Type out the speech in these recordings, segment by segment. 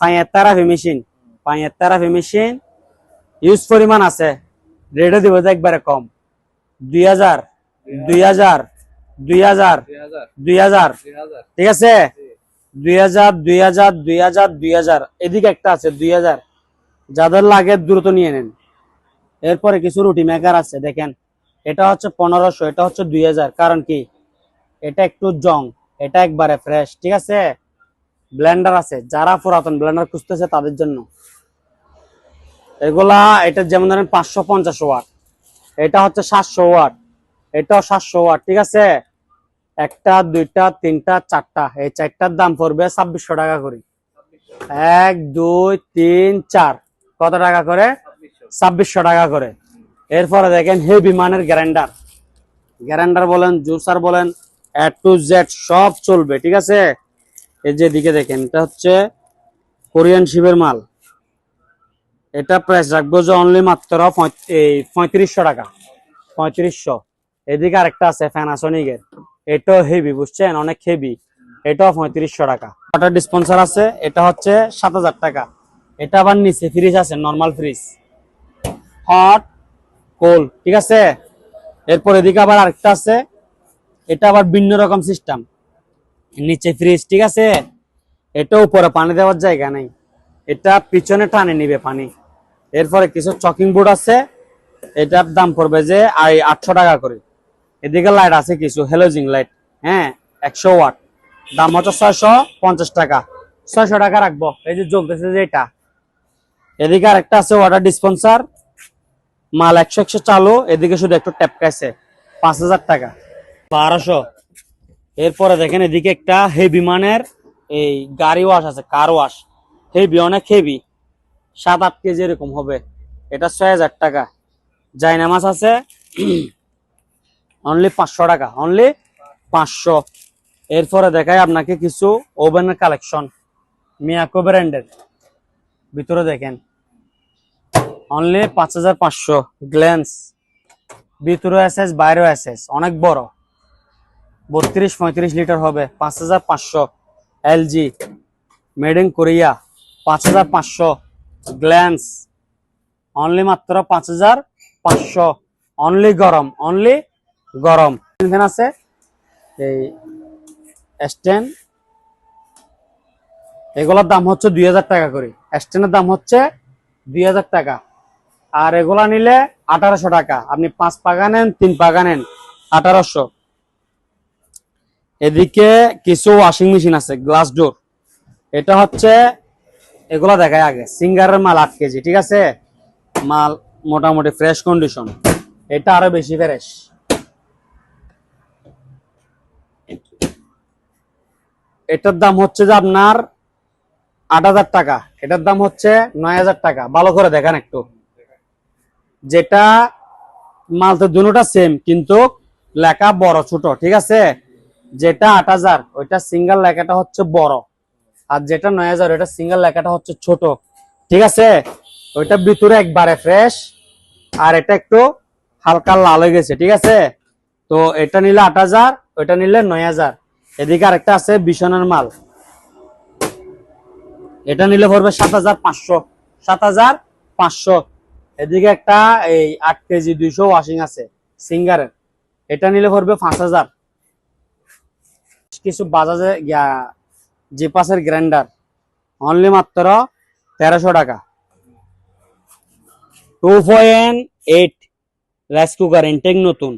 পাঁয়ের therapy machine. পাঁয়ের therapy machine use পরিমাণ আছে। রেটে দিব যে একবারে কম। দুই হাজার দুই হাজার দুই হাজার দুই হাজার। ঠিক আছে? দুই হাজার দুই হাজার দুই হাজার দুই হাজার। এদিকে একটা আছে, দুই হাজার। যাদের লাগে দ্রুত নিয়ে নেন। এরপরে কিছু রুটি মেকার আছে, দেখেন। এটা হচ্ছে পনেরোশো, এটা হচ্ছে দুই হাজার। কারণ কি? এটা একটু জং এটা একবারে ফ্রেশ ঠিক আছে? ব্লেন্ডার আছে, যারা পুরাতন ব্লেন্ডার খুঁজতেছে তাদের জন্য। এগুলা, এটা যেমন ধরেন পাঁচশো পঞ্চাশ ওয়াট, এটা হচ্ছে সাতশো ওয়াট, এটাও সাতশো ওয়াট, ঠিক আছে? একটা, দুইটা, তিনটা, চারটা, এই চারটার দাম পড়বে ছাব্বিশশো টাকা করে। এক, দুই, তিন, চার, কত টাকা করে? ছাব্বিশশো টাকা করে। এরপরে দেখেন হেভি মানের গ্যারেন্ডার গ্যারেন্ডার বলেন, জুসার বলেন এ টু জেড সব চলবে, ঠিক আছে? এই যে দিকে দেখেন, এটা হচ্ছে কোরিয়ান শিবের মাল। এটা প্রাইস রাখব যে অনলি মাত্র এই পঁয়ত্রিশশো টাকা, পঁয়ত্রিশশো। এদিকে আরেকটা আছে ফ্যানাসনিকের এটাও হেভি বুঝছেন? অনেক হেভি এটাও পঁয়ত্রিশশো টাকা। ওয়াটার ডিসপেন্সার আছে, এটা হচ্ছে সাত হাজার টাকা। এটা আবার নিচে ফ্রিজ আছে নর্মাল ফ্রিজ হট কোল ঠিক আছে? এরপর এদিকে আবার আরেকটা আছে, এটা আবার ভিন্ন রকম সিস্টেম নিচে ফ্রিজ ঠিক আছে? এটা উপরে পানি দেওয়ার জায়গা নেই। এটা পিছনে টানে নিবে পানি। এরপরে কিছু চকিং বোর্ড আছে। এটার দাম পড়বে যে আই আটশো টাকা করে। এদিকে লাইট আছে কিছু হেলোজিং লাইট হ্যাঁ একশো ওয়াট দাম হচ্ছে ছয়শো পঞ্চাশ টাকা। ছয়শো টাকা রাখব। এই যে যোগ জ্বলতেছে যে এটা। এদিকে আরেকটা আছে ওয়াটার ডিসপেন্সার মাল একশো একশো চালু। এদিকে শুধু একটু ট্যাপকাইছে পাঁচ হাজার টাকা। বারোশো। এরপরে দেখেন এদিকে একটা হেভি মানের এই গাড়ি ওয়াশ আছে কার ওয়াশ হেভি অনেক হেভি সাত আট কেজি এরকম হবে। এটা ছয় হাজার টাকা। জাইনা মাছ আছে অনলি পাঁচশো টাকা। অনলি পাঁচশো। এরপরে দেখাই আপনাকে কিছু ওভেনের কালেকশন মিয়াকো ব্র্যান্ডের ভিতরে দেখেন। অনলি পাঁচ হাজার পাঁচশো। গ্ল্যান্স ভিতরে এসএস বাইরেও এসএস অনেক বড়। বত্রিশ পঁয়ত্রিশ লিটার হবে, পাঁচ হাজার পাঁচশো এলজি মেড ইন কোরিয়া পাঁচ হাজার পাঁচশো গ্ল্যান্স অনলি মাত্র পাঁচ হাজার পাঁচশো অনলি গরম অনলি গরম। আছে, এই স্ট্যান্ড এগুলোর দাম হচ্ছে দুই হাজার টাকা করে। স্ট্যান্ডের দাম হচ্ছে দুই হাজার টাকা। আর এগুলা নিলে আঠারোশো টাকা। আপনি পাঁচ পাগা নেন, তিন পাগা নেন, আঠারোশো। এদিকে কিছু ওয়াশিং মেশিন আছে গ্লাস ডোর এটা হচ্ছে, এগুলা দেখায় আগে, সিঙ্গারের মাল আট কেজি, ঠিক আছে? মাল মোটামুটি ফ্রেশ কন্ডিশন এটা আরও বেশি ফ্রেশ এটার দাম হচ্ছে যে আপনার আট হাজার টাকা। এটার দাম হচ্ছে নয় হাজার টাকা। ভালো করে দেখেন একটু। যেটা মাল তো দুটোটা সেম কিন্তু লেখা বড় ছোট, ঠিক আছে? যেটা আট হাজার, ওইটা সিঙ্গেল লেখাটা হচ্ছে বড়। আর যেটা নয় হাজার, ওইটা সিঙ্গেল লেখাটা হচ্ছে ছোট। ঠিক আছে? ওইটা ভিতরে একবারে ফ্রেশ আর এটা একটু হালকা লাল হয়ে গেছে, ঠিক আছে? তো এটা নিলে আট হাজার, ওইটা নিলে নয় হাজার। এদিকে আরেকটা আছে বিছানার মাল। এটা নিলে পড়বে সাত হাজার পাঁচশো। সাত হাজার পাঁচশো। এদিকে একটা এই আট কেজি দুইশো ওয়াশিং আছে, সিঙ্গারের। এটা নিলে পড়বে পাঁচ হাজার। কিছু বাজাজে জিপাসের গ্রাইন্ডার অনলি মাত্র তেরোশো টাকা। Two point eight rice cooker intact নতুন।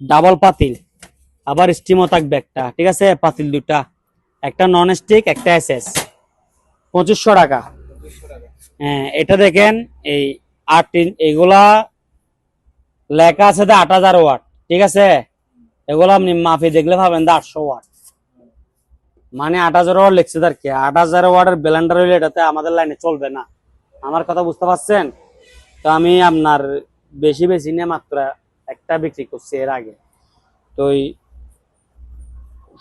ডাবল পাতিল। আবার স্টিমও থাকবে একটা, ঠিক আছে? পাতিল দুটা। একটা নন স্টিক একটা এসএস পঁচিশশো টাকা। হ্যাঁ এটা দেখেন, এই আট এগুলা লেখা আছে আট হাজার ওয়াট, ঠিক আছে? এগুলো আপনি মাফি দেখলে ভাবেন আটশো ওয়াট। মানে আট হাজার ওয়াট লিখছে তার কি? আট হাজার ওয়ার্ডের ব্লেন্ডার হইলে এটাতে আমাদের লাইনে চলবে না। আমার কথা বুঝতে পারছেন? তো আমি আপনার বেশি বেশি নিয়ে মাত্র একটা বিক্রি করছি এর আগে। তো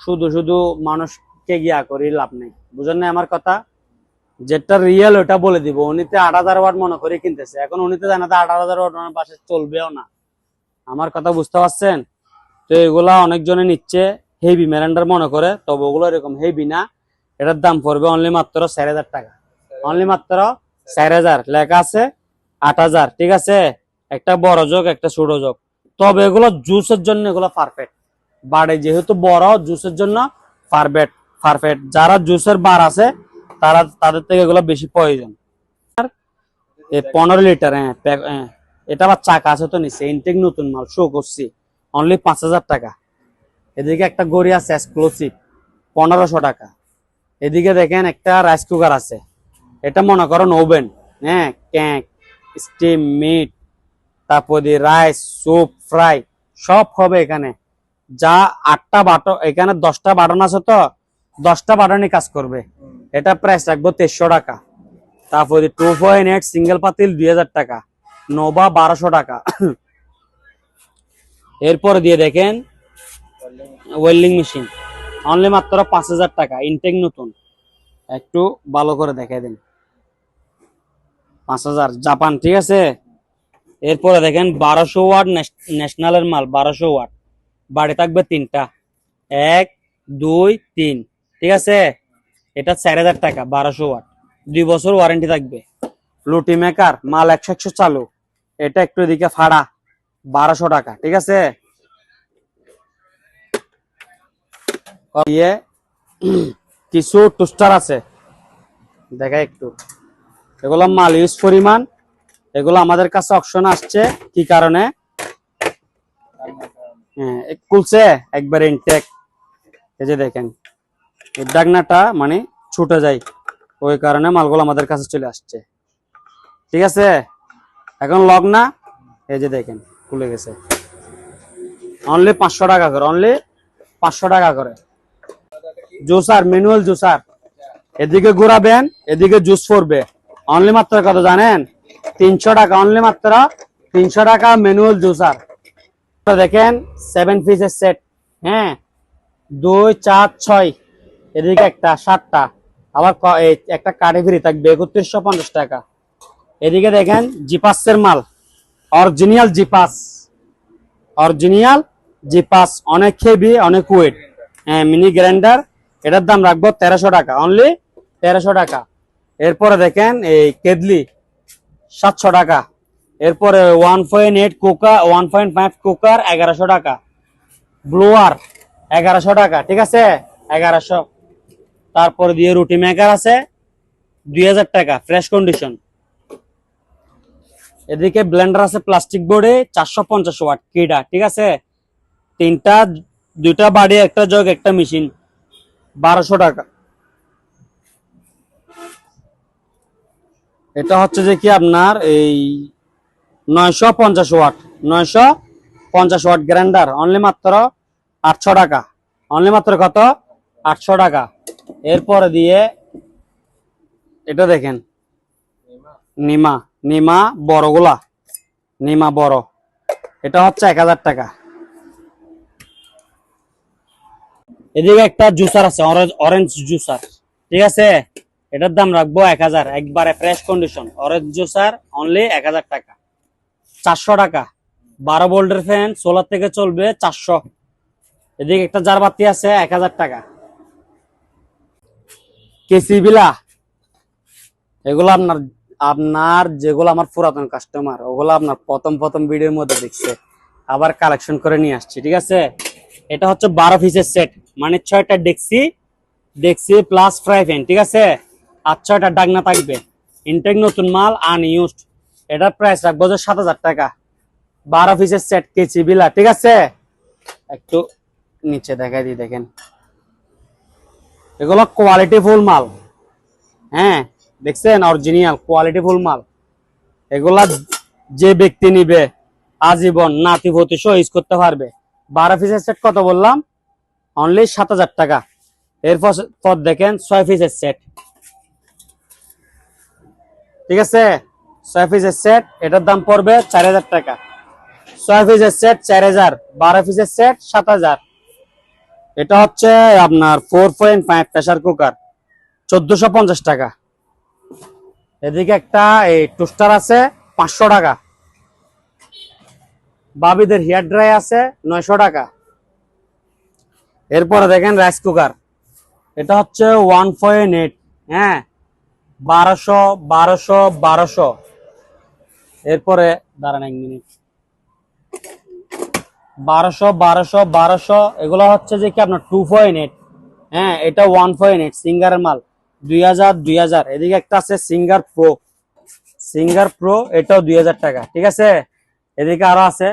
শুধু শুধু মানুষকে গিয়া করি লাভ নেই। বুঝেন না আমার কথা? যেটা রিয়েল ওটা বলে দিব। উনিতে আট হাজার ওয়াট মনে করে কিনতেছে। এখন উনিতে জানা তো আট হাজার ওনার পাশে চলবেও না। আমার কথা বুঝতে পারছেন? তো এগুলা অনেকজনে নিচ্ছে। হেভি মেরান্ডার মনে করে, তবে ওগুলো এরকম হেভি না। এটার দাম পড়বে অনলি মাত্র চার হাজার টাকা। অনলি মাত্র চার হাজার। লেখা আছে আট হাজার, ঠিক আছে? একটা বড় যোগ, একটা ছোট যোগ। তবে এগুলো জুসের জন্য এগুলো পারফেক্ট বাড়ে যেহেতু বড় জুসের জন্য পারফেক্ট পারফেক্ট যারা জুসের বার আছে, তারা, তাদের থেকে এগুলো বেশি প্রয়োজন। পনেরো লিটার হ্যাঁ হ্যাঁ। এটা আবার চাকা আছে তো নিচে ইনটেক নতুন মাল শো করছি। অনলি পাঁচ হাজার টাকা। এদিকে একটা গড়ি আছে এক্সক্লুসিভ পনেরোশো টাকা। এদিকে দেখেন একটা রাইস কুকার আছে। এটা মনে করেন ওভেন হ্যাঁ ক্যাক স্টিম মিট তারপর দিয়ে রাইস স্যুপ ফ্রাই সব হবে এখানে। যা আটটা বাটন এখানে দশটা বাটন আছে তো, দশটা বাটনই কাজ করবে। এটা প্রাইস রাখব তেইশশো টাকা। তারপরে টু পয়েন্ট এইট সিঙ্গেল পাতিল দুই হাজার টাকা। নোভা বারোশো টাকা। এরপর দিয়ে দেখেন ওয়েল্ডিং মেশিন। অনলি মাত্র পাঁচ হাজার টাকা ইনটেক নতুন। একটু ভালো করে দেখাই দিন। পাঁচ হাজার, জাপান, ঠিক আছে? এরপরে দেখেন, বারোশো ওয়াট ন্যাশনালের মাল, বারোশো ওয়াট। বাড়ি থাকবে তিনটা। এক, দুই, তিন, ঠিক আছে? এটা চার হাজার টাকা, বারোশো ওয়াট। দুই বছর ওয়ারেন্টি থাকবে। লুটি মেকার মাল একশো একশো চালু। এটা একটু এদিকে ফাড়া, বারোশো টাকা, ঠিক আছে? দিয়ে কিছু টুস্টার আছে। দেখা একটু। এগুলো মাল ইউজ পরিমাণ। এগুলো আমাদের কাছে অপশন আসছে। কি কারণে? হ্যাঁ এ খুলছে, একবারে ইনটেক এই যে দেখেন ডাকনাটা মানে ছুটে যায়। ওই কারণে মালগুলো আমাদের কাছে চলে আসছে। ঠিক আছে? এখন লগ না। এই যে দেখেন, খুলে গেছে। অনলি পাঁচশো টাকা করে অনলি পাঁচশো টাকা করে। Juicer manual juicer. এদিকে ঘোরাবেন, এদিকে জুস পড়বে অনলি মাত্র কত জানেন? তিনশো টাকা অনলি মাত্র তিনশো টাকা ম্যানুয়াল জুসার। দেখেন সেভেন পিসের সেট হ্যাঁ দুই, চার, ছয়। এদিকে একটা, সাতটা। আবার একটা কাঠে থাকবে, একত্রিশশো পঞ্চাশ টাকা। এদিকে দেখেন, জিপাসের মাল। Original Geepas. Original Geepas. অনেক হেভি অনেক ওয়েট হ্যাঁ মিনি গ্রাইন্ডার এটার দাম রাখব তেরোশো টাকা অনলি তেরোশো টাকা। এরপরে দেখেন এই কেদলি, সাতশো টাকা। এরপরে one point eight cooker one point five cooker এগারোশো টাকা। ব্লোয়ার এগারোশো টাকা, ঠিক আছে? এগারোশো। তারপরে দিয়ে রুটি মেকার আছে, দুই হাজার টাকা ফ্রেশ কন্ডিশন এদিকে ব্লেন্ডার আছে প্লাস্টিক বোর্ডে চারশো পঞ্চাশ ওয়াট কিটা ঠিক আছে? তিনটা, দুইটা বাড়ি, একটা জগ একটা মেশিন বারোশো টাকা। এটা হচ্ছে যে কি আপনার এই নয়শো পঞ্চাশ ওয়াট, নয়শো পঞ্চাশ ওয়াট গ্রাইন্ডার অনলি মাত্র আটশো টাকা। অনলি মাত্র কত? আটশো টাকা। এরপরে দিয়ে এটা দেখেন। নিমা নিমা বড়গুলা, নিমা বড়। এটা হচ্ছে এক হাজার টাকা। এদিকে একটা জুসার আছে অরেঞ্জ জুসার ঠিক আছে? এটার দাম রাখব এক হাজার, একবারে fresh condition orange juicer only এক হাজার টাকা। চারশো টাকা। বারো ভোল্টের ফ্যান সোলার থেকে চলবে চারশো। এদিকে একটা জার বাতি আছে, এক হাজার টাকা। কেসি বিলা এগুলো আপনার আপনার যেগুলো আমার পুরাতন কাস্টমার ওগুলো আপনার প্রথম প্রথম ভিডিওর মধ্যে দেখছে। আবার কালেকশন করে নিয়ে আসছি, ঠিক আছে? এটা হচ্ছে বারো পিসের সেট। মানে ছয়টা ডেক্সি ডেক্সি প্লাস ফ্রাই প্যান ঠিক আছে? আর ছয়টা ডাকনা থাকবে। ইনটেক নতুন মাল আনইউজড এটার প্রাইস রাখব যে সাত হাজার টাকা। বারো পিসের সেট কেচি বিলা, ঠিক আছে? একটু নিচে দেখাই দিই, দেখেন। এগুলো কোয়ালিটি ফুল মাল। হ্যাঁ দেখছেন? অরিজিনাল কোয়ালিটি ফুল মাল। এগুলা যে ব্যক্তি নিবে, আজীবন নাতি ভতি সহ ইউজ করতে পারবে। বারো পিসের সেট কত বললাম? অনলি সাত হাজার টাকা। এরপর পর দেখেন ছয় পিসের সেট ঠিক আছে? ছয় পিসের সেট এটার দাম পড়বে চার হাজার টাকা। ছয় পিসের সেট চার হাজার। বারো পিসের সেট সাত হাজার। এটা হচ্ছে আপনার four point five pressure cooker চোদ্দশো পঞ্চাশ টাকা। এদিকে একটা, এই টোস্টার আছে, পাঁচশো টাকা। বাবিদের হেয়ার ড্রাই আছে নয়শো টাকা। এরপরে দেখেন রাইস কুকার। এটা হচ্ছে ওয়ান পয়েন্ট এইট হ্যাঁ? বারোশো বারোশো বারোশো। এরপরে দাঁড়ান এক মিনিট। বারোশো বারোশো বারোশো, এগুলো হচ্ছে যে কি আপনার টু পয়েন্ট এইট হ্যাঁ? এটা ওয়ান পয়েন্ট এইট, সিঙ্গারের মাল। দুই হাজার দুই হাজার। এদিকে একটা আছে সিঙ্গার প্রো। সিঙ্গার প্রো, এটাও দুই হাজার টাকা, ঠিক আছে? এদিকে আরও আছে।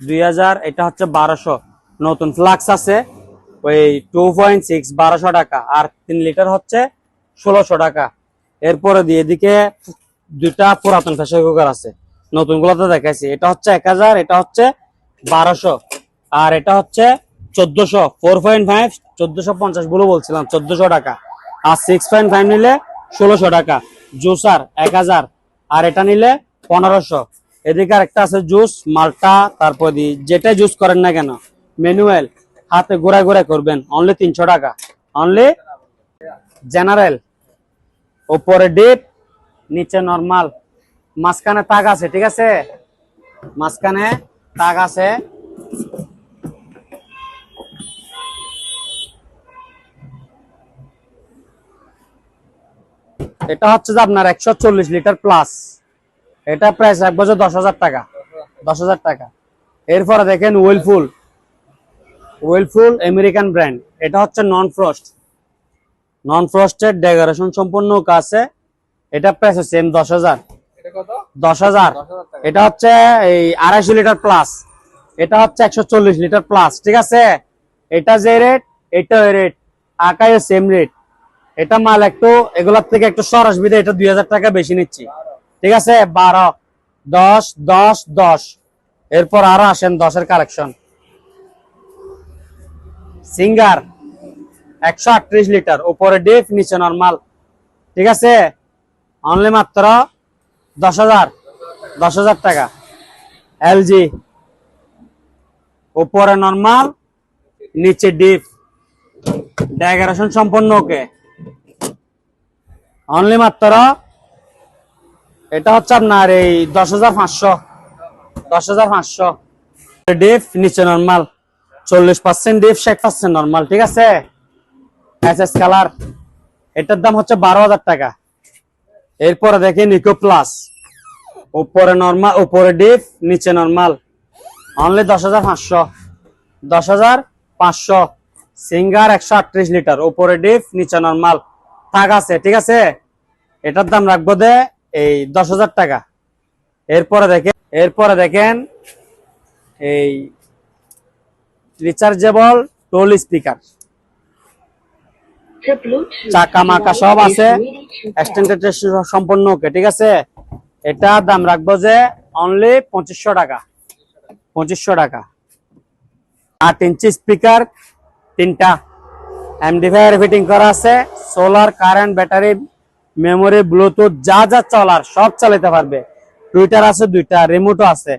দুই হাজার, এটা হচ্ছে বারোশো। নতুন ফ্লাক্স আছে, ওই টু পয়েন্ট সিক্স বারোশো টাকা। আর তিন লিটার হচ্ছে ষোলোশো টাকা। এরপরে দিয়ে এদিকে দুইটা পুরাতন প্রেসার কুকার আছে। নতুন গুলোতে দেখাইছি। এটা হচ্ছে এক হাজার, এটা হচ্ছে বারোশো। আর এটা হচ্ছে চোদ্দশো ফোর পয়েন্ট ফাইভ চোদ্দশো পঞ্চাশ বলে বলছিলাম, চোদ্দশো টাকা। আর সিক্স পয়েন্ট ফাইভ নিলে ষোলোশো টাকা। জুসার এক হাজার, আর এটা নিলে পনেরোশো। এদিকে একটা আছে জুস, মালটা, তারপর দি যেটা জুস করেন না কেন, ম্যানুয়াল, হাতে ঘোরা ঘোরা করবেন অনলি তিনশো টাকা। অনলি জেনারেল ওপরে ডিপ নিচে নরমাল মাঝখানে তাক আছে, ঠিক আছে? মাঝখানে তাক আছে। এটা হচ্ছে যে আপনার একশো চল্লিশ লিটার প্লাস এটা প্রাইস এক বছর দশ হাজার টাকা। দশ হাজার টাকা। এরপরে দেখেন ওয়েলফুল ওয়েলফুল আমেরিকান ব্র্যান্ড এটা হচ্ছে নন ফ্রস্ট নন ফ্রস্টের ডেকোরেশন সম্পূর্ণ কাছে। এটা প্রাইস এটা কত? দশ হাজার। দশ হাজার এটা হচ্ছে এই আড়াইশো লিটার প্লাস এটা হচ্ছে একশো চল্লিশ লিটার প্লাস ঠিক আছে? এটা যে রেট এটা রেট আকায় সেম রেট এটা মাল একটু এগুলার থেকে একটু সরস বিধে এটা দুই হাজার টাকা বেশি নিচ্ছি। ঠিক আছে? বারো, দশ দশ দশ। এরপর আরও আসেন দশের কালেকশন। সিঙ্গার, একশো আটত্রিশ লিটার, উপরে ডিপ, নিচে নর্মাল। ঠিক আছে? অনলি মাত্র দশ হাজার দশ হাজার টাকা। এলজি, উপরে নর্মাল, নিচে ডিপ। ডেকোরেশন সম্পন্ন, ওকে। অনলি মাত্র এটা হচ্ছে আপনার এই দশ হাজার পাঁচশো। দশ হাজার পাঁচশো। ডিপ, নিচে নর্মাল চল্লিশ পার্সেন্ট ডিপ, ষাট পার্সেন্ট নর্মাল ঠিক আছে? এস কালার এটার দাম হচ্ছে বারো হাজার টাকা। এরপরে দেখেন ইকো প্লাস উপরে নর্মাল উপরে ডিপ, নিচে নর্মাল অনলি দশ হাজার পাঁচশো। দশ হাজার পাঁচশো। সিঙ্গার একশো আটত্রিশ লিটার উপরে ডিপ, নিচে নর্মাল থাক আছে, ঠিক আছে? এটার দাম রাখব দে এই দশ হাজার টাকা। এরপরে দেখেন এরপরে দেখেন এই রিচার্জেবল টোল স্পিকার চাকা, মাকা সব আছে। সম্পূর্ণ ওকে ঠিক আছে? এটা দাম রাখব যে অনলি পঁচিশশো টাকা। পঁচিশশো টাকা। আট ইঞ্চি স্পিকার তিনটা। এমডিফায়ার ফিটিং করা আছে। Solar current battery memory, bluetooth, যা যা চলার, সব চালাতে পারবে। টুইটার আছে দুইটা রিমোটও আছে।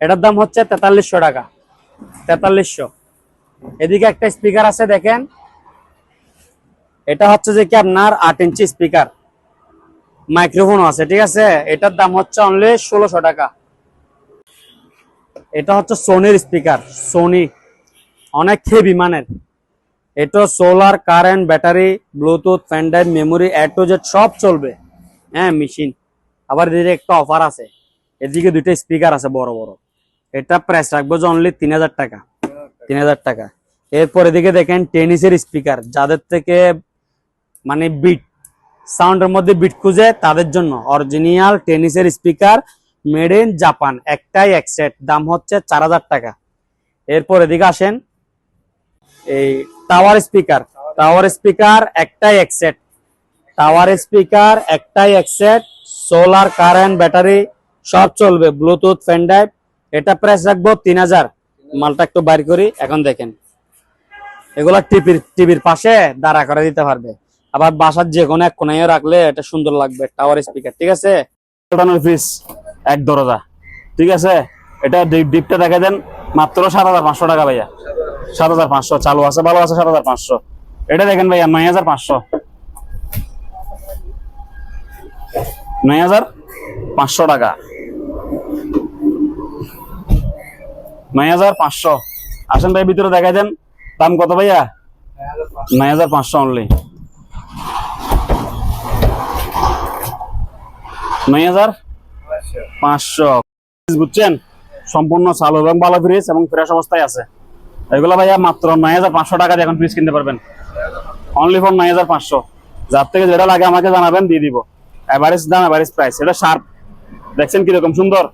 এটার দাম হচ্ছে তেতাল্লিশশো টাকা। তেতাল্লিশশো। এদিকে একটা স্পিকার আছে, দেখেন। এটা হচ্ছে যে কি আপনার আট ইঞ্চি স্পিকার মাইক্রোফোন আছে, ঠিক আছে? এটার দাম হচ্ছে অনলি ষোলোশো টাকা। এটা হচ্ছে সোনির স্পিকার সোনি অনেক হেভি মানের। এটা solar current battery bluetooth fan drive memory A to Z সব চলবে। হ্যাঁ মেশিন আবার এদিকে একটা অফার আছে। এদিকে দুইটা স্পিকার আছে বড় বড়। এটা প্রাইস রাখব যে অনলি তিন হাজার টাকা। তিন হাজার টাকা। এরপর এদিকে দেখেন টেনিসের স্পিকার যাদের থেকে মানে বিট সাউন্ডের মধ্যে বিট খুঁজে, তাদের জন্য অরিজিনাল টেনিসের স্পিকার মেড ইন জাপান একটাই এক সেট দাম হচ্ছে চার হাজার টাকা। এরপর এদিকে আসেন। এই টাওয়ার স্পিকার টাওয়ার স্পিকার একটাই এক সেট টাওয়ার স্পিকার একটাই এক সেট সোলার কারেন্ট ব্যাটারি সব চলবে ব্লুটুথ ফ্যান ড্রাইভ এটা প্রাইস রাখব তিন হাজার। মালটা একটু বাইর করি, এখন দেখেন। এগুলা টিভির টিভির পাশে দাঁড়া করে দিতে পারবে। আবার বাসার যে কোনো এক কোনায় রাখলে এটা সুন্দর লাগবে টাওয়ার স্পিকার ঠিক আছে? এক দরজা। ঠিক আছে? এটা ডিপ- ডিপটা দেখে দেন, মাত্র সাত হাজার পাঁচশো টাকা ভাইয়া। সাত হাজার পাঁচশো। চালু আছে, ভালো আছে সাত হাজার পাঁচশো। এটা দেখেন ভাইয়া, নয় হাজার পাঁচশো। নয় হাজার পাঁচশো টাকা। নয় হাজার পাঁচশো। আসেন ভাই, ভিতরে দেখা দেন। দাম কত ভাইয়া? নয় হাজার পাঁচশো অনলি নয় হাজার পাঁচশো। বুঝছেন? সম্পূর্ণ চালু এবং ভালো ফ্রিজ এবং ফ্রেশ অবস্থায় আছে। এগুলো ভাইয়া মাত্র নয় হাজার পাঁচশো টাকা দিয়ে এখন ফ্রিজ কিনতে পারবেন। অনলি ফর নয় হাজার পাঁচশো। যার থেকে যেটা লাগে আমাকে জানাবেন, দিয়ে দিব। অ্যাভারেজ দাম অ্যাভারেজ প্রাইস এটা শার্প দেখছেন কীরকম সুন্দর?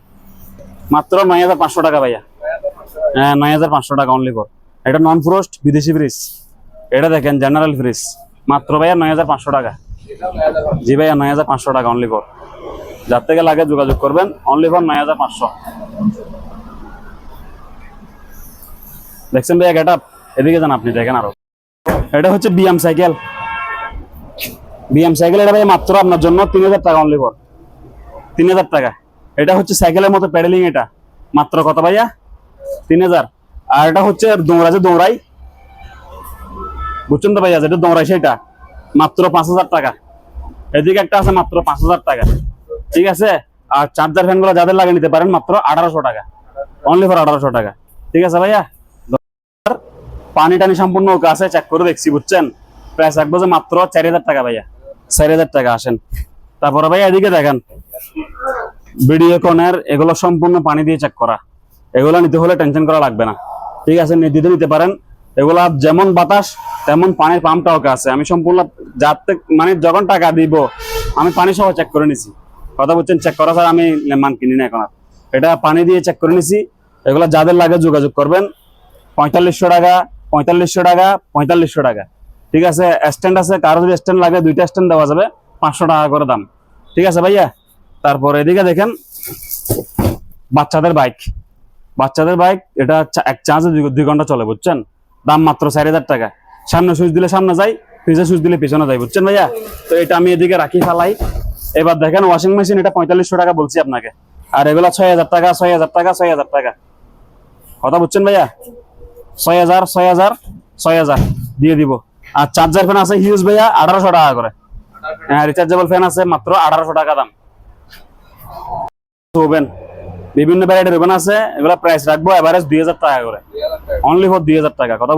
মাত্র নয় হাজার পাঁচশো টাকা ভাইয়া। হ্যাঁ নয় হাজার পাঁচশো টাকা অনলি ফর এটা নন ফ্রোস্ট বিদেশি ফ্রিজ এটা দেখেন জেনারেল ফ্রিজ মাত্র ভাইয়া নয় হাজার পাঁচশো টাকা। জি ভাইয়া, নয় হাজার পাঁচশো টাকা অনলি ফর যার থেকে লাগে যোগাযোগ করবেন। অনলি ফর নয় হাজার পাঁচশো। দেখছেন ভাইয়া গেট এদিকে যান আপনি, দেখেন আরও। এটা হচ্ছে বিএম সাইকেল বিএম সাইকেল এটা ভাই মাত্র আপনার জন্য তিন হাজার টাকা অনলি ফর তিন হাজার টাকা। এটা হচ্ছে সাইকেলের মতো প্যাডেলিং এটা। মাত্র কত ভাইয়া? তিন হাজার। আর এটা হচ্ছে দৌড়া যে দৌড়াই বুঝছেন তো ভাইয়া, যেটা দৌড়াই সেটা। মাত্র পাঁচ হাজার টাকা। এদিকে একটা আছে মাত্র পাঁচ হাজার টাকা। ঠিক আছে? আর চার্জার ফ্যানগুলো যাদের লাগিয়ে নিতে পারেন মাত্র আঠারোশো টাকা। অনলি ফর আঠারোশো টাকা। ঠিক আছে ভাইয়া? পানি টানি সম্পূর্ণ ওকে আছে চেক করে দেখছি, বুঝছেন? প্রাইস রাখব যে মাত্র চার হাজার টাকা ভাইয়া। চার হাজার টাকা, আসেন। তারপরে ভাইয়া এদিকে দেখেন ভিডিও কনের এগুলো সম্পূর্ণ পানি দিয়ে চেক করা। এগুলো নিতে হলে টেনশন করা লাগবে না। ঠিক আছে নির্দিতে নিতে পারেন। এগুলা যেমন বাতাস, তেমন পানির পাম্পটা ওকে আছে। আমি সম্পূর্ণ যাতে মানে যখন টাকা দিব, আমি পানি সহ চেক করে নিছি। কথা বলছেন চেক করা ছাড়া আমি মান কিনি না এখন। এটা পানি দিয়ে চেক করে নিছি। এগুলো যাদের লাগে যোগাযোগ করবেন। পঁয়তাল্লিশশো টাকা পঁয়তাল্লিশশো টাকা পঁয়তাল্লিশশো টাকা। ঠিক আছে? স্ট্যান্ড আছে, কারও যদি স্ট্যান্ড লাগে, দুইটা স্ট্যান্ড দেওয়া যাবে, পাঁচশো টাকা করে দাম। ঠিক আছে ভাইয়া? তারপর এদিকে দেখেন, বাচ্চাদের বাইক বাচ্চাদের বাইক এটা এক চার্জে দুই ঘণ্টা চলে, বুঝছেন? দাম মাত্র চার হাজার টাকা। সামনে সুইচ দিলে সামনে যাই পিছনে সুইচ দিলে পিছনে যাই বুঝছেন ভাইয়া? তো এটা আমি এদিকে রাখি ফেলাই। এবার দেখেন ওয়াশিং মেশিন এটা পঁয়তাল্লিশশো টাকা বলছি আপনাকে। আর এগুলা ছয় হাজার টাকা, ছয় হাজার টাকা, ছয় হাজার টাকা। কথা বুঝছেন ভাইয়া? ছয় হাজার ছয় হাজার ছয় হাজার দিয়ে দিব। আর চার্জার ফ্যান আছে হিউজ ভাইয়া, আঠারোশো টাকা করে। হ্যাঁ রিচার্জেবল ফ্যান আছে মাত্র আঠারোশো টাকা দাম। বিভিন্ন ভ্যারাইটির ওভেন আছে অনলি দুই হাজার টাকা কথা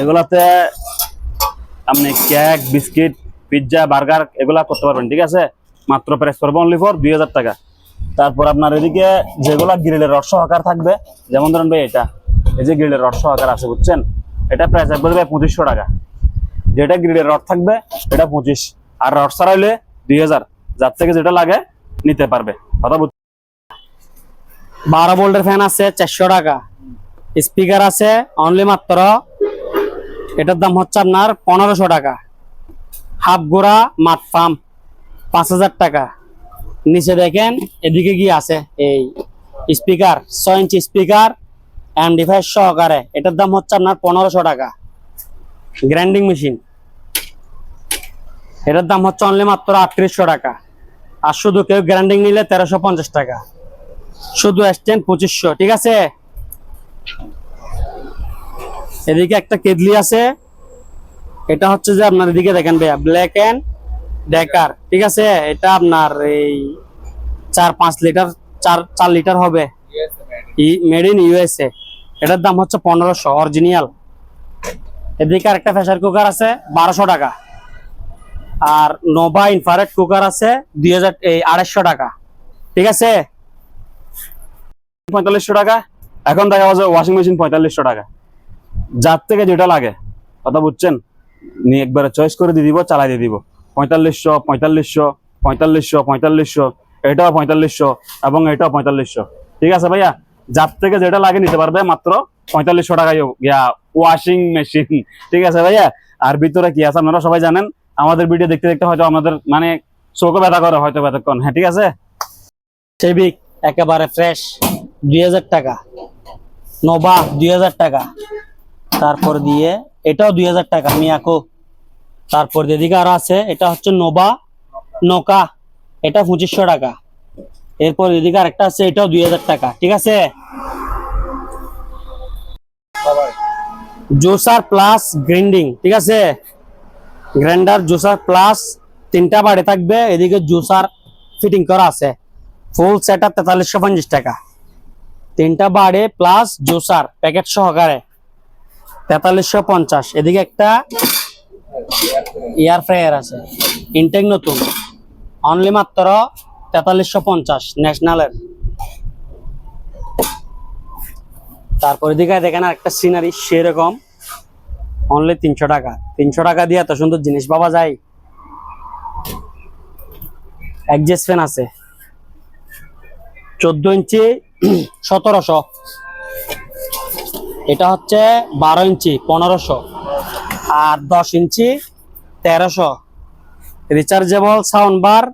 এগুলাতে আপনি কেক বিস্কিট পিৎজা বার্গার এগুলা করতে পারবেন, ঠিক আছে? মাত্র প্রাইস করব অনলি ফর দুই হাজার টাকা। তারপর আপনার এদিকে যেগুলা গ্রিলের রড সহকার থাকবে, যেমন ধরেন ভাই এটা। এই যে গ্রিলের রড সহকার আছে, বুঝছেন? এটা প্রাইস রাখব ভাই পঁচিশশো টাকা। যেটা গ্রিলের রড থাকবে, এটা পঁচিশ। আর রড ছাড়া হইলে দুই হাজার। যার থেকে যেটা লাগে, নিতে পারবে। কথা বুঝ বারো ভোল্টের ফ্যান আছে, চারশো টাকা। স্পিকার আছে অনলি মাত্র, এটার দাম হচ্ছে আপনার পনেরোশো টাকা। হাফ গোড়া, মাঠ ফার্ম, পাঁচ হাজার টাকা। নিচে দেখেন, এদিকে কি আছে? এই স্পিকার ছয় ইঞ্চি স্পিকার অ্যান্ডিফাই সহকারে। এটার দাম হচ্ছে আপনার পনেরোশো টাকা। গ্রাইন্ডিং মেশিন এটার দাম হচ্ছে অনলি মাত্র আটত্রিশশো টাকা। আর শুধু কেউ গ্রাইন্ডিং নিলে তেরোশো পঞ্চাশ টাকা। শুধু স্ট্যান্ড পঁচিশশো ঠিক আছে? এদিকে একটা কেদলি আছে। এটা হচ্ছে যে আপনার এদিকে দেখেন ভাইয়া ব্ল্যাক এন্ড ডেকার ঠিক আছে? এটা আপনার এই চার পাঁচ লিটার চার চার লিটার হবে। মেড ইন ইউএসএ এটার দাম হচ্ছে পনেরোশো অরিজিনাল এদিকে আরেকটা প্রেসার কুকার আছে, বারোশো টাকা। আর নোভা ইনফারেট কুকার আছে, দুই হাজার, এই আড়াইশো টাকা। ঠিক আছে? পঁয়তাল্লিশশো টাকা। এখন দেখা যাচ্ছে ওয়াশিং মেশিন পঁয়তাল্লিশশো টাকা। যার থেকে যেটা লাগে, কথা বুঝছেন? নিয়ে একবারে চয়েস করে দিয়ে দিব, চালাই দিয়ে দিব। পঁয়তাল্লিশশো পঁয়তাল্লিশশো পঁয়তাল্লিশশো পঁয়তাল্লিশশো, এটাও পঁয়তাল্লিশশো এবং এটাও পঁয়তাল্লিশশো। ঠিক আছে ভাইয়া? যার থেকে যেটা লাগে নিতে পারবে মাত্র পঁয়তাল্লিশশো টাকায় গিয়া ওয়াশিং মেশিন ঠিক আছে ভাইয়া? আর ভিতরে কি আছে আপনারা সবাই জানেন? আমাদের ভিডিও দেখতে দেখতে হয়তো আমাদের মানে চোখও ব্যথা করে হয়তো ব্যথাক্ষণ হ্যাঁ ঠিক আছে? সেবিক একেবারে ফ্রেশ দুই হাজার টাকা। নোভা দুই হাজার টাকা। তারপর দিয়ে, এটাও দুই হাজার টাকা, মিয়াকো। তারপর এদিকে আরও আছে, এটা হচ্ছে নোভা নৌকা এটা পঁচিশশো টাকা। এরপর এদিকে আরেকটা আছে, এটাও দুই হাজার টাকা, ঠিক আছে? জোসার প্লাস গ্রাইন্ডিং ঠিক আছে? গ্রাইন্ডার, জুসার প্লাস তিনটা বাড়ি থাকবে, এদিকে জুসার ফিটিং করা আছে। ফুল সেট আপ তেতাল্লিশশো পঞ্চাশ টাকা। তিনটা বাড়ে প্লাস জুসার প্যাকেট সহকারে তেতাল্লিশশো পঞ্চাশ। এদিকে একটা এয়ার ফ্রায়ার আছে, ইনটেক নতুন। অনলি মাত্র তেতাল্লিশশো পঞ্চাশ, ন্যাশনালের। তারপরে দিকে দেখেন একটা সিনারি সেরকম। অনলি তিনশো টাকা। তিনশো টাকা দিয়ে এত সুন্দর জিনিস পাওয়া যায়। অ্যাডজাস্ট ফ্যান আছে। চোদ্দ ইঞ্চি, সতেরোশো। এটা হচ্ছে বারো ইঞ্চি, পনেরোশো। আর দশ ইঞ্চি, তেরোশো। রিচার্জেবল সাউন্ড বার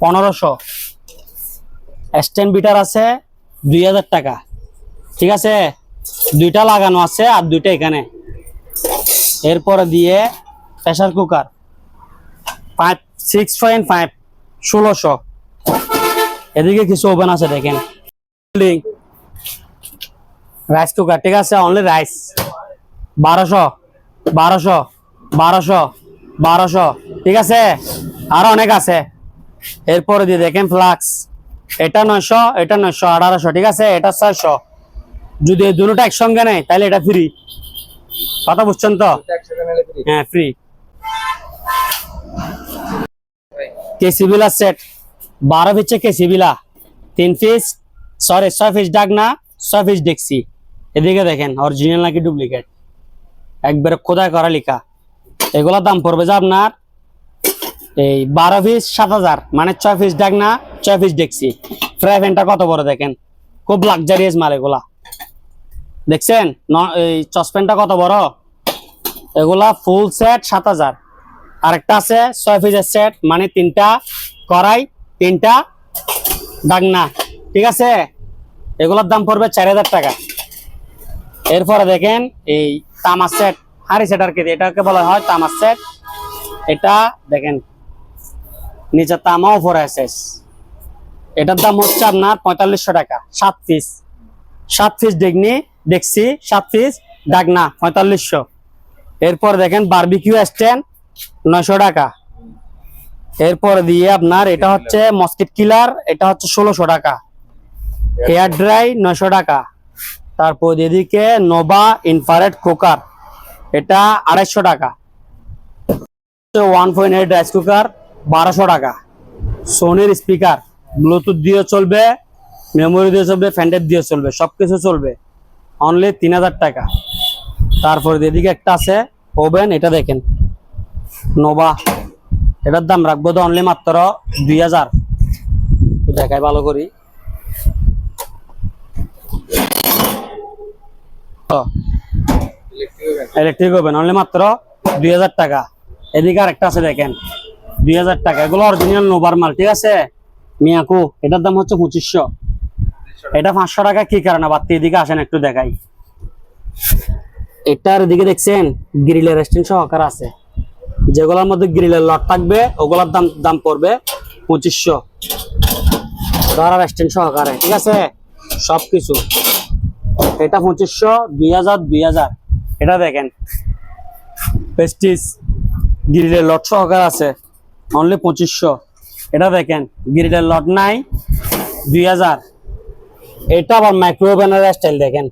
পনেরোশো। স্ট্যান্ড বিটার আছে দুই হাজার টাকা। ঠিক আছে? দুইটা লাগানো আছে আর দুইটা এখানে। এরপরে দিয়ে pressure cooker five six point five ষোলোশো। এদিকে কিছু ওভেন আছে দেখেন। রাইস কুকার ঠিক আছে? অনলি রাইস বারোশো বারোশো বারোশো বারোশো। ঠিক আছে? আরও অনেক আছে। এরপরে দিয়ে দেখেন ফ্লাক্স। এটা নয়শো এটা নয়শো আঠারোশো ঠিক আছে? এটা ছয়শো। যদি এই দুটোটা একসঙ্গে নেয় তাহলে এটা ফ্রি কথা বুঝছেন তো? হ্যাঁ ফ্রি কেসিবিলা সেট বারো পিচ্ছে কেসিবিলা তিন পিস সরি ছয় পিস ডাকনা ছয় পিস ডেকসি এদিকে দেখেন অরিজিনাল নাকি ডুপ্লিকেট একবারে কোথায় করা লেখা। এগুলোর দাম পড়বে যে আপনার এই বারো পিস সাত হাজার মানে ছয় পিস ডাকনা ছয় পিস দেখছি ফ্রাই প্যানটা কত বড় দেখেন? খুব লাক্সারিয়াস মাল এগুলা। দেখছেন? এই সসপ্যানটা কত বড়? এগুলা ফুল সেট সাত হাজার। আরেকটা আছে, ছয় পিসের সেট মানে তিনটা কড়াই, তিনটা ডাকনা। ঠিক আছে? এগুলোর দাম পড়বে চার হাজার টাকা। এরপরে দেখেন, এই তামার সেট হাড়ি সেট আর কি এটাকে বলা হয় তামার সেট এটা দেখেন নিচে তামা উপরে এসেস এটার দাম হচ্ছে আপনার পঁয়তাল্লিশশো টাকা, সাত পিস সাত পিস ডেগনি দেখছি, সাত পিস ডাকনা পঁয়তাল্লিশশো। এরপর দেখেন বারবিকিউ স্ট্যান্ড নয়শো টাকা। এরপর দিয়ে আপনার এটা হচ্ছে মস্কিট কিলার এটা হচ্ছে ষোলোশো টাকা। হেয়ার ড্রাই নয়শো টাকা। তারপর এদিকে নোভা ইনফারেট কুকার এটা আড়াইশো টাকা। One point eight rice cooker বারোশো টাকা। সোনির স্পিকার ব্লুটুথ দিয়ে চলবে মেমোরি দিয়ে চলবে ফ্যান্ডের দিয়ে চলবে সব কিছু চলবে। অনলি তিন হাজার টাকা। তারপর এদিকে একটা আছে ওভেন এটা দেখেন। নোভা এটার দাম রাখব তো অনলি মাত্র দুই হাজার। একটু দেখাই ভালো করি। ইলেকট্রিক ওভেন অনলি মাত্র দুই হাজার টাকা। এদিকে আরেকটা আছে দেখেন। দুই হাজার টাকা। এগুলো অরিজিনাল নোভার মাল ঠিক আছে? মিয়াকু এটার দাম হচ্ছে পঁচিশশো। এটা পাঁচশো টাকা কি কারণে? বাড়তি এদিকে আসেন একটু দেখাই। এটার এদিকে দেখছেন গ্রিলের রেস্টুরেন্ট সহকার আছে। যেগুলোর মধ্যে গ্রিলের লট থাকবে ওগুলোর দাম দাম পড়বে পঁচিশশো। ধরা রেস্টুরেন্ট সহকারে ঠিক আছে? সবকিছু। এটা পঁচিশশো দুই হাজার দুই হাজার। এটা দেখেন। পেস্টিস গ্রিলের লট সহকার আছে। অনলি পঁচিশশো। এটা দেখেন গ্রিলের লট নাই, দুই হাজার। এটা আবার মাইক্রোওভেনের স্টাইল দেখেন।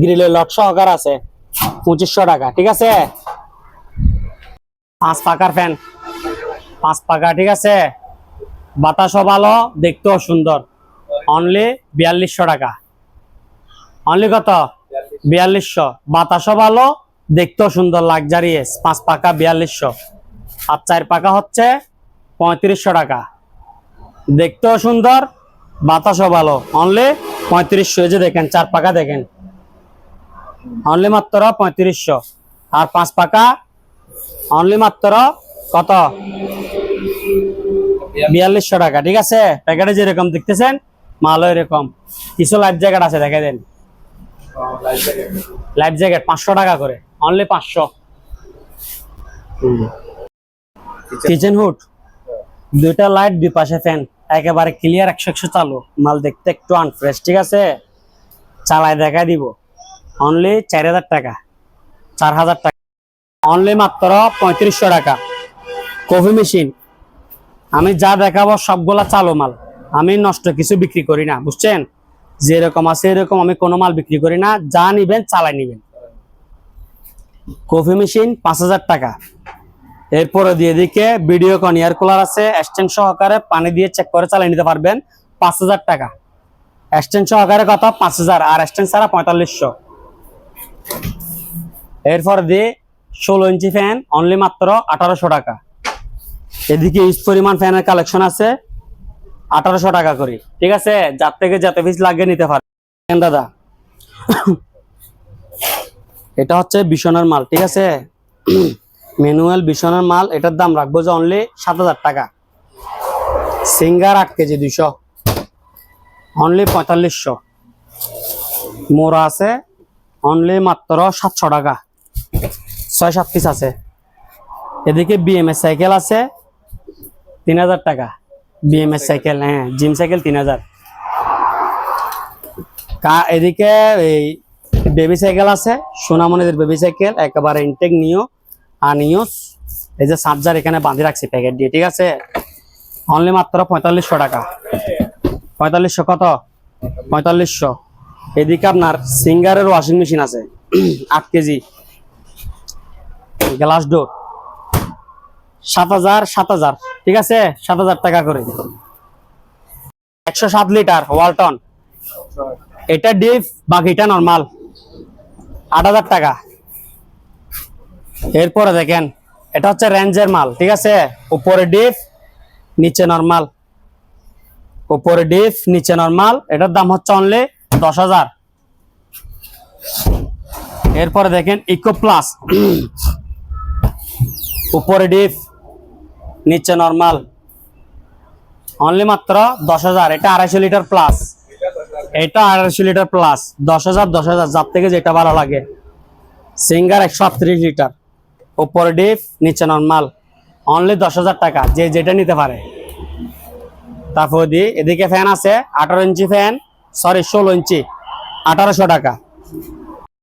গ্রিলের লট সহকার আছে, পঁচিশশো টাকা, ঠিক আছে? পাঁচ পাকার ফ্যান পাঁচ পাকা, ঠিক আছে? বাতাসও ভালো, দেখতেও সুন্দর। অনলি বিয়াল্লিশশো টাকা। অনলি কত? বিয়াল্লিশশো। বাতাসও ভালো, দেখতেও সুন্দর লাক্সারিয়াস পাঁচ পাকা, বিয়াল্লিশশো। আর চার পাকা হচ্ছে পঁয়ত্রিশশো টাকা। দেখতেও সুন্দর, বাতাসও ভালো। অনলি পঁয়ত্রিশশো যে দেখেন, চার পাকা দেখেন। অনলি মাত্র পঁয়ত্রিশশো। আর পাঁচ পাকা অনলি মাত্র কত? বিয়াল্লিশশো টাকা, ঠিক আছে? প্যাকেটে যেরকম দেখতেছেন, মালও এরকম। কিছু লাইফ জ্যাকেট আছে দেখে দেন। লাইফ জ্যাকেট পাঁচশো টাকা করে। অনলি পাঁচশো। কিচেন হুড দুইটা লাইট দুই পাশে ফ্যান একেবারে ক্লিয়ার একশো একশো চালু। মাল দেখতে একটু আনফ্রেশ ঠিক আছে? চালায় দেখা দিব। অনলি চার হাজার টাকা। চার হাজার টাকা। অনলি মাত্র পঁয়ত্রিশশো টাকা। কফি মেশিন আমি যা দেখাবো সবগুলা চালু মাল। আমি নষ্ট কিছু বিক্রি করি না বুঝছেন? যেরকম আছে এরকম আমি কোনো মাল বিক্রি করি না। যা নিবেন চালাই নিবেন। কফি মেশিন পাঁচ হাজার টাকা। এরপরে দিয়ে দিকে ভিডিও কন এয়ার কুলার আছে এক্সটেন্ড সহকারে পানি দিয়ে চেক করে চালিয়ে নিতে পারবেন পাঁচ হাজার টাকা। এক্সটেন্ড সহকারে কত পাঁচ হাজার, আর এক্সটেন্ড ছাড়া পঁয়তাল্লিশশো। এরপর দিয়ে ষোলো ইঞ্চি ফ্যান অনলি মাত্র আঠারোশো টাকা। এদিকে ইউজ পরিমাণ ফ্যানের কালেকশন আছে, আঠারোশো টাকা করে। ঠিক আছে? যার থেকে যাতে পিস লাগিয়ে নিতে পারেন দাদা। এটা হচ্ছে বিছনার মাল, ঠিক আছে? ম্যানুয়াল বিছনার মাল, এটার দাম রাখব যে অনলি সাত হাজার টাকা। সিঙ্গার আট কেজি দুইশো। অনলি পঁয়তাল্লিশশো। মোড়া আছে অনলি মাত্র সাতশো টাকা। ছয়, সাত পিস আছে। এদিকে বিএমএস সাইকেল আছে, তিন হাজার টাকা। বিএমএস সাইকেল হ্যাঁ জিম সাইকেল তিন হাজার। কা, এদিকে এই বেবি সাইকেল আছে, সোনামণিদের বেবি সাইকেল একেবারে ইনটেক নিও। আর নিওস এই যে চার্জার এখানে বাঁধি রাখছি প্যাকেট দিয়ে, ঠিক আছে? অনলি মাত্র পঁয়তাল্লিশশো টাকা। পঁয়তাল্লিশশো কত? পঁয়তাল্লিশশো। এদিকে আপনার সিঙ্গারের ওয়াশিং মেশিন আছে। আট কেজি। Glass door. সাত হাজার সাত হাজার, ঠিক আছে? সাত হাজার টাকা করে। একশো সাত লিটার ওয়ালটন। এটা ডিপ, বাকিটা নর্মাল। আট হাজার টাকা। এরপরে দেখেন, এটা হচ্ছে রেঞ্জের মাল, ঠিক আছে? উপরে ডিপ, নিচে নর্মাল উপরে ডিপ, নিচে নর্মাল এটার দাম হচ্ছে অনলি দশ হাজার। এরপরে দেখেন ইকো প্লাস উপরে ডিপ, নিচে নর্মাল অনলি মাত্র দশ হাজার, এটা আড়াইশো লিটার প্লাস এটা আড়াইশো লিটার প্লাস দশ হাজার দশ হাজার, যার থেকে যেটা ভালো লাগে। সিঙ্গার একশো আটত্রিশ লিটার। উপরে ডিপ, নিচে নর্মাল অনলি দশ হাজার টাকা, যে যেটা নিতে পারে। তারপর দি, এদিকে ফ্যান আছে, আঠারো ইঞ্চি ফ্যান সরি ষোলো ইঞ্চি, আঠারোশো টাকা।